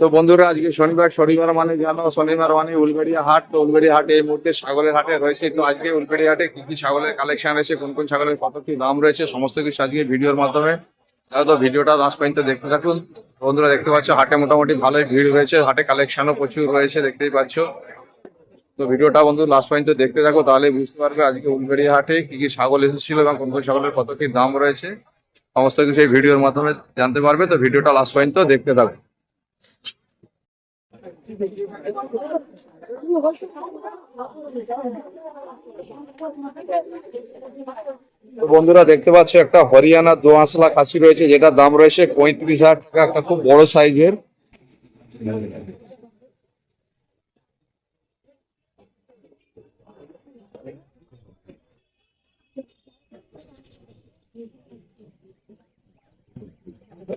তো বন্ধুরা, আজকে শনিবার শনিবার মানে জানো, শনিবার মানে উলবেড়িয়া হাট। তো উলবেড়িয়া হাটে এই মুহূর্তে ছাগলের হাটে রয়েছে। তো আজকে উলবেড়িয়া হাটে কি কি ছাগলের কালেকশন রয়েছে, কোন কোন ছাগলের কত কি দাম রয়েছে, সমস্ত কিছু আজকে ভিডিওর মাধ্যমে। তো ভিডিওটা লাস্ট পর্যন্ত দেখতে থাকুন। বন্ধুরা, দেখতে পাচ্ছ, হাটে মোটামুটি ভালোই ভিড় রয়েছে হাটে কালেকশনও প্রচুর রয়েছে, দেখতেই পাচ্ছ। তো ভিডিওটা বন্ধু লাস্ট পর্যন্ত দেখতে থাকো, তাহলে বুঝতে পারবে আজকে উলবেড়িয়া হাটে কি কি ছাগল এসেছিল এবং কোন কোন ছাগলের কত কি দাম রয়েছে। সমস্ত কিছু এই ভিডিওর মাধ্যমে জানতে পারবে, তো ভিডিওটা লাস্ট পর্যন্ত দেখতে থাকো। বন্ধুরা, দেখতে পাচ্ছ একটা হরিয়ানা দোআঁশলা খাসি রয়েছে, যেটার দাম রয়েছে পঁয়ত্রিশ হাজার টাকা, একটা খুব বড় সাইজের।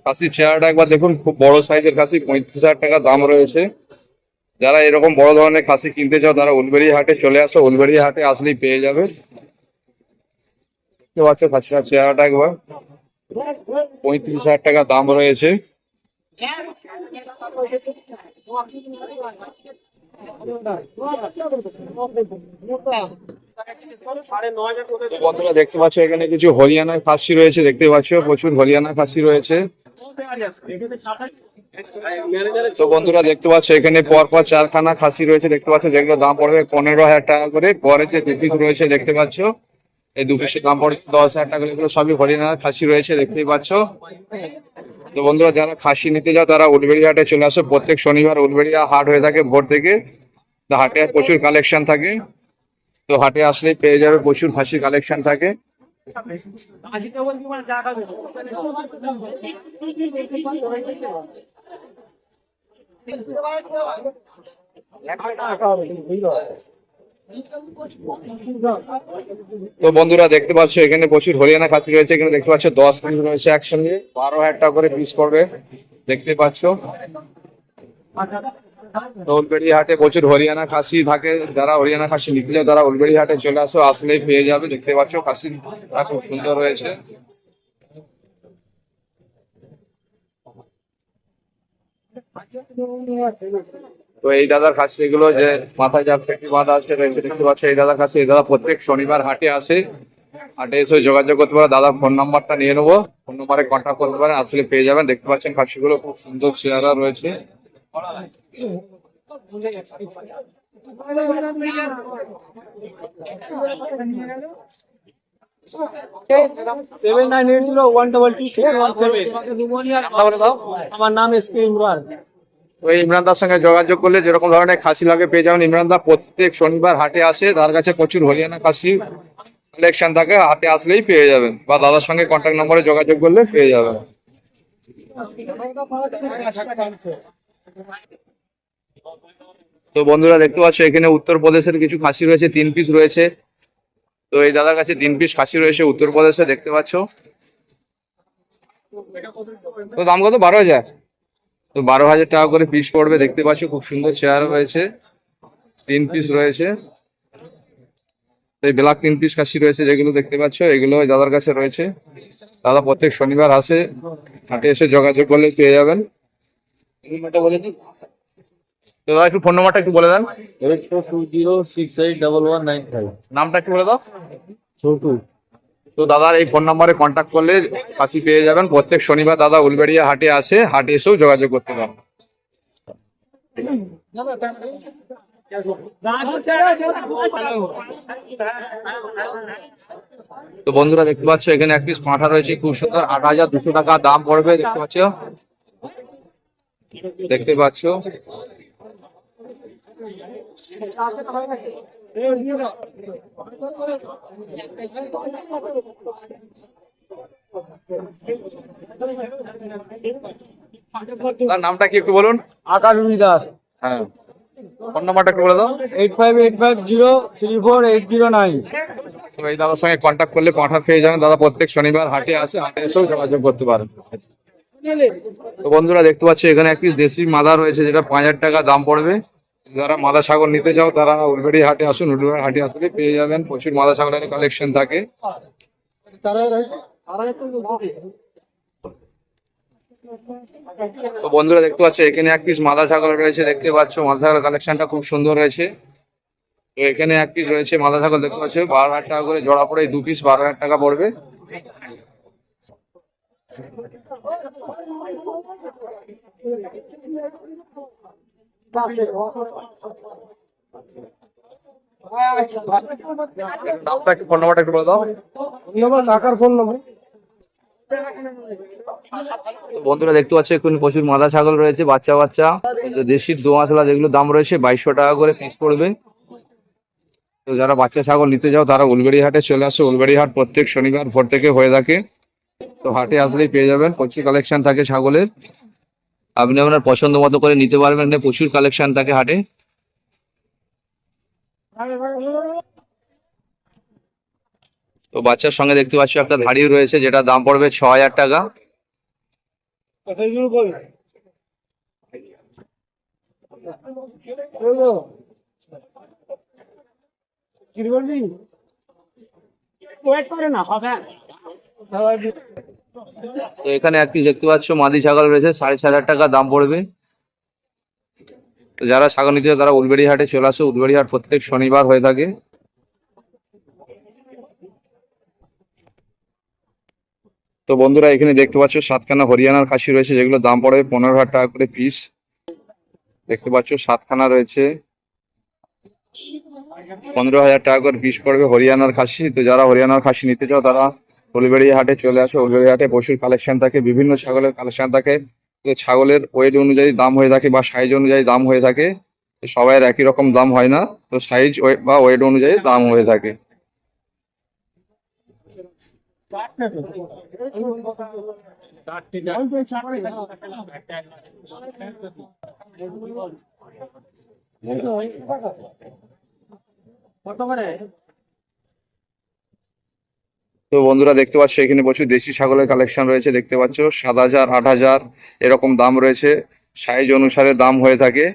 খাসির চেহারাটা একবার দেখুন, খুব বড় সাইজের খাসি, পঁয়ত্রিশ হাজার টাকা দাম রয়েছে। যারা এরকম বড় ধরনের খাসি কিনতে চাও, তারা উলবেড়ি হাটে চলে আসো উলবেড়ি হাটে আসলেই পেয়ে যাবে। দেখতে পাচ্ছ খাসিটার চেহারাটা একবার। পঁয়ত্রিশ হাজার টাকা দাম রয়েছে। বন্ধুরা দেখতে পাচ্ছ, এখানে কিছু হরিয়ানার খাসি রয়েছে, দেখতে পাচ্ছ, প্রচুর হরিয়ানা খাসি রয়েছে। তো বন্ধুরা দেখতে পাচ্ছ, এখানে পরপর চারখানা খাসি রয়েছে, দেখতে পাচ্ছ, যেগুলো দাম পড়বে পনেরো হাজার টাকা করে, পরে যে দু রয়েছে, দেখতে পাচ্ছ, এই দু দাম পড়বে দশ হাজার টাকা এগুলো সবই হরিয়ানার খাসি রয়েছে, দেখতেই পাচ্ছ। তো বন্ধুরা, যারা খাসি নিতে যাও, তারা উলবেড়ি হাটে চলে আসো, প্রত্যেক শনিবার উলবেড়িয়া হাট হয়ে থাকে ভোর থেকে। হাটে প্রচুর কালেকশন থাকে। তো হাটে আসলেই পেয়ে যাবে, প্রচুর খাসির কালেকশন থাকে। তো বন্ধুরা, দেখতে পাচ্ছ, এখানে প্রচুর হরিয়ানা খাসি রয়েছে, এখানে দেখতে পাচ্ছ, দশ পিস রয়েছে একসঙ্গে। বারো হাজার টাকা করে পিস করবে দেখতে পাচ্ছ। তো উলবেড়ি হাটে প্রচুর হরিয়ানা খাসি থাকে। যারা হরিয়ানা খাসি চাও তারা উলবেড়ি হাটে চলে আসো আসলেই পেয়ে যাবে। দেখতে পাচ্ছ খাসি খুব সুন্দর রয়েছে তো এই দাদার খাসি এগুলো যে মাথায় যা পেটি বাঁধা আছে রয়েছে দেখতে পাচ্ছ, এই দাদার কাছে এই দাদা প্রত্যেক শনিবার হাটে আসে। হাটে এসে যোগাযোগ করতে পারে। দাদার ফোন নাম্বারটা নিয়ে নেব। ফোন নাম্বারে কন্ট্যাক্ট করতে পারেন, আসলে পেয়ে যাবেন। দেখতে পাচ্ছেন খাসিগুলো খুব সুন্দর চেহারা রয়েছে। Seven nine eight zero one double two আমার নাম এস কে ইমরান ওই ইমরান দার সঙ্গে যোগাযোগ করলে যেরকম ধরনের খাসি লাগে পেয়ে যাবেন। ইমরান দা প্রত্যেক শনিবার হাটে আসে তার কাছে প্রচুর হরিয়ানা খাসি কালেকশন থাকে হাটে আসলেই পেয়ে যাবেন। বা দাদার সঙ্গে কন্ট্যাক্ট নম্বরে যোগাযোগ করলে পেয়ে যাবেন। তো বন্ধুরা দেখতে পাচ্ছ, এখানে উত্তরপ্রদেশের কিছু খাসি রয়েছে, তিন পিস রয়েছে। তো এই দাদার কাছে তিন পিস খাসি রয়েছে উত্তরপ্রদেশে, দেখতে পাচ্ছ। তো দাম কত? বারো হাজার। তো বারো হাজার টাকা করে পিস পড়বে, দেখতে পাচ্ছ, খুব সুন্দর চেয়ার রয়েছে। তিন পিস রয়েছে। এই ব্ল্যাক তিন পিস খাসি রয়েছে যেগুলো দেখতে পাচ্ছ, এগুলো দাদার কাছে রয়েছে। দাদা প্রত্যেক শনিবার আসে, হাটে এসে যোগাযোগ করলে পেয়ে যাবেন। দাদা একটু ফোন নাম্বারটা একটু বলে দেন। Eight four two zero six eight double one nine five. নামটা একটু বলে দাও। ছোটু তো দাদার এই ফোন নাম্বারে কন্ট্যাক্ট করলে খাসি পেয়ে যাবেন। প্রত্যেক শনিবার দাদা উলবেড়িয়া হাটে আসে হাটে এসেও যোগাযোগ করতে পারেন। তো বন্ধুরা দেখতে পাচ্ছ এখানে এক পিস পাঁঠা রয়েছে খুব সুন্দর। আট হাজার দুশো টাকা দাম পড়বে দেখতে পাচ্ছ? দেখতে পাচ্ছ? তার নামটা কি একটু বলুন? আকাশ দাস হ্যাঁ। ফোন নাম্বারটা একটু বলে দাও। Eight five eight five zero three four eight zero nine. এই দাদার সঙ্গে কন্ট্যাক্ট করলে পাঠা পেয়ে যাবেন। দাদা প্রত্যেক শনিবার হাটে আসে হাটে এসেও যোগাযোগ করতে পারেন। তো বন্ধুরা দেখতে পাচ্ছ, এখানে একটি দেশি মাদা রয়েছে, যেটা পাঁচ হাজার টাকা দাম পড়বে। যারা মাদা ছাগল নিতে চাও, তারা উলবেড়ি হাটে আসুন, উলবেড়ি হাটে আসলে পেয়ে যাবেন। প্রচুর মাদা ছাগলের কালেকশন থাকে। তো বন্ধুরা দেখতে পাচ্ছ, এখানে এক পিস মাদা ছাগল রয়েছে, দেখতে পাচ্ছ, মাদা ছাগল কালেকশনটা খুব সুন্দর রয়েছে। তো এখানে এক পিস রয়েছে মাদা ছাগল দেখতে পাচ্ছ, বারো হাজার টাকা করে জোড়া পড়ে দু পিস বারো হাজার টাকা পড়বে। নামটা একটু ফোন নাম্বারটা একটু বলে দাও। নম্বর কাকার ফোন নম্বর বন্ধুরা দেখতে পাচ্ছ এখন প্রচুর মাদা ছাগল রয়েছে বাচ্চা বাচ্চা। দেশি দো মশলা যেগুলো দাম রয়েছে বাইশশো টাকা করে পিস পড়বে। তো যারা বাচ্চা ছাগল নিতে যাও তারা উলবেড়ি হাটে চলে আসো। উলবেড়ি হাট প্রত্যেক শনিবার ভোর থেকে হয়ে থাকে। তো হাটে আসলেই পেয়ে যাবেন। প্রচুর কালেকশন থাকে ছাগলের। আপনি আপনার পছন্দ মতো করে নিতে পারবেন এখানে প্রচুর কালেকশন থাকে হাটে। তো বাচ্চার সঙ্গে দেখতে পাচ্ছ একটা ধাড়ি রয়েছে যেটা দাম পড়বে ছ হাজার টাকা। করে না হবে তো এখানে একটি দেখতে পাচ্ছ, মাদি ছাগল রয়েছে, সাড়ে চার হাজার টাকা দাম পড়বে। যারা ছাগল নিতে তারা উলবেড়ি হাটে চলে আসো উলবেড়ি হাট প্রত্যেক শনিবার হয়ে থাকে। তো বন্ধুরা, এখানে দেখতে পাচ্ছ, সাতখানা হরিয়ানার খাসি রয়েছে যেগুলো দাম পড়বে পনেরো হাজার টাকা করে পিস দেখতে পাচ্ছ, সাতখানা রয়েছে। পনেরো হাজার টাকা করে পিস পড়বে হরিয়ানার খাসি। তো যারা হরিয়ানার খাসি নিতে চাও, তারা উলবেড়ি হাটে চলে আসে। উলবেড়ি হাটে পশুর কালেকশন থাকে, বিভিন্ন ছাগলের কালেকশন থাকে। ছাগলের ওয়েট অনুযায়ী দাম হয়ে থাকে বা সাইজ অনুযায়ী দাম হয়ে থাকে তো সবাইয়ের একই রকম দাম হয় না। তো সাইজ বা ওয়েট অনুযায়ী দাম হয়ে থাকে। কত করে? তো বন্ধুরা দেখতে পাচ্ছ, এখানে প্রচুর দেশি ছাগলের কালেকশন রয়েছে, দেখতে পাচ্ছ। সাত হাজার, আট হাজার এরকম দাম রয়েছে। সাইজ অনুসারে দাম হয়ে থাকে।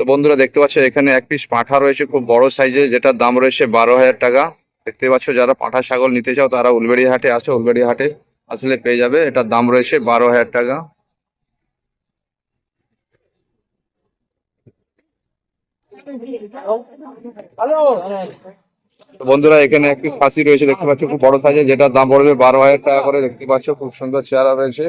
তো বন্ধুরা দেখতে পাচ্ছ, এখানে এক পিস পাঁঠা রয়েছে, খুব বড় সাইজের যেটার দাম রয়েছে বারো হাজার টাকা। দেখতে পাচ্ছ যারা পাঁঠা ছাগল নিতে চাও, তারা উলবেড়ি হাটে আসো উলবেড়ি হাটে আসলে পেয়ে যাবে। এটার দাম রয়েছে বারো হাজার টাকা। বন্ধুরা, এখানে একটি খাসি রয়েছে, দেখতে পাচ্ছ খুব বড় সাইজের, যেটার দাম পড়বে বারো হাজার টাকা করে। দেখতে পাচ্ছ খুব সুন্দর চেহারা রয়েছে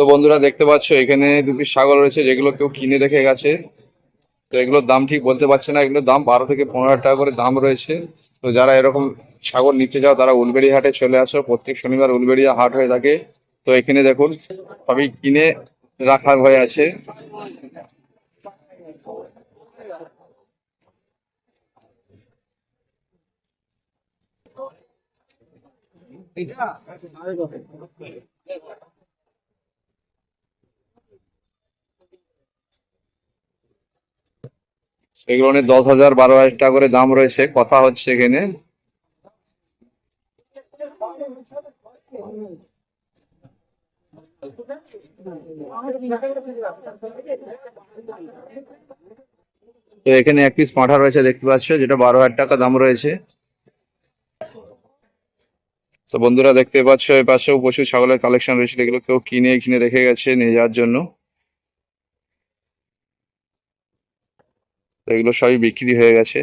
তো বন্ধুরা দেখতে পাচ্ছ, এখানে দুটি ছাগল রয়েছে যেগুলো কেউ কিনে রেখে গেছে। তো এগুলোর দাম ঠিক বলতে পারছে না, এগুলোর দাম বারো থেকে পনেরো টাকা করে দাম রয়েছে। তো যারা এরকম ছাগল নিতে যাও তারা উলবেড়িয়া হাটে চলে আসো। প্রত্যেক শনিবার উলবেড়িয়া হাট হয়ে থাকে। তো এখানে দেখুন, সবই কিনে রাখা হয়ে আছে। এগুলো অনেক দশ হাজার বারো হাজার টাকা করে দাম রয়েছে। কথা হচ্ছে এখানে। তো এখানে এক পিস পাঁঠা রয়েছে, দেখতে পাচ্ছ, যেটা বারো হাজার টাকা দাম রয়েছে। তো বন্ধুরা, দেখতে পাচ্ছ এর পাশেও প্রচুর ছাগলের কালেকশন রয়েছে এগুলো কেউ কিনে কিনে রেখে গেছে নিয়ে যাওয়ার জন্য। এগুলো সবই বিক্রি হয়ে গেছে।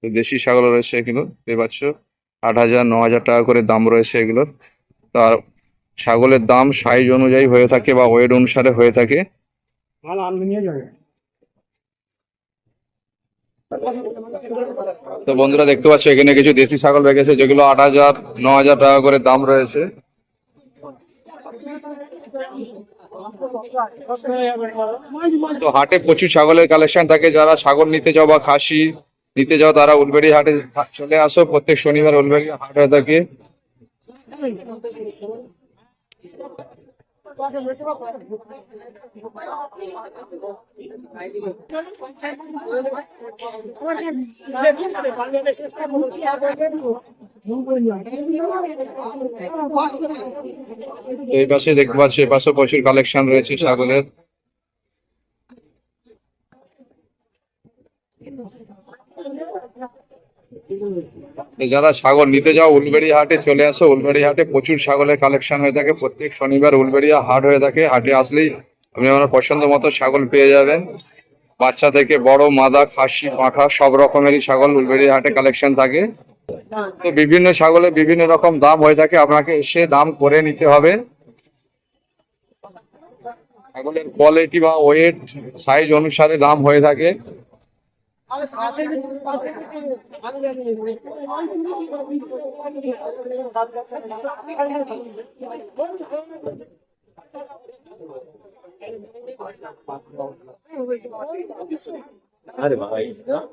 তো দেশি ছাগল রয়েছে এগুলো দেখতে পাচ্ছ? আট হাজার ন হাজার টাকা করে দাম রয়েছে এগুলোর। তার ছাগলের দাম সাইজ অনুযায়ী হয়ে থাকে বা ওয়েট অনুসারে হয়ে থাকে। তো বন্ধুরা দেখতে পাচ্ছ এখানে কিছু দেশি ছাগল রেখেছে যেগুলো আট হাজার ন হাজার টাকা করে দাম রয়েছে। তো হাটে প্রচুর ছাগলের কালেকশন থাকে, যারা ছাগল নিতে যাও বা খাসি নিতে যাও, তারা উলবেড়ি হাটে চলে আসো, প্রত্যেক শনিবার উলবেড়ি হাট হয়ে থাকে। এই পাশে দেখতে পাচ্ছি এই পাশে প্রচুর কালেকশন রয়েছে ছাগলের। যারা ছাগল নিতে যাও উলবেড়ি হাটে চলে আসো। উলবেড়ি হাটে প্রচুর ছাগলের কালেকশন হয়ে থাকে। প্রত্যেক শনিবার উলবেড়িয়া হাট হয়ে থাকে। হাটে আসলেই আপনি আপনার পছন্দ মতো ছাগল পেয়ে যাবেন। বাচ্চা থেকে বড়, মাদা, খাসি পাঁঠা সব রকমেরই ছাগল উলবেড়ি হাটে কালেকশন থাকে। তো বিভিন্ন ছাগলের বিভিন্ন রকম দাম হয়ে থাকে। আপনাকে এসে দাম করে নিতে হবে। ছাগলের কোয়ালিটি বা ওয়েট সাইজ অনুসারে দাম হয়ে থাকে। あればいいな。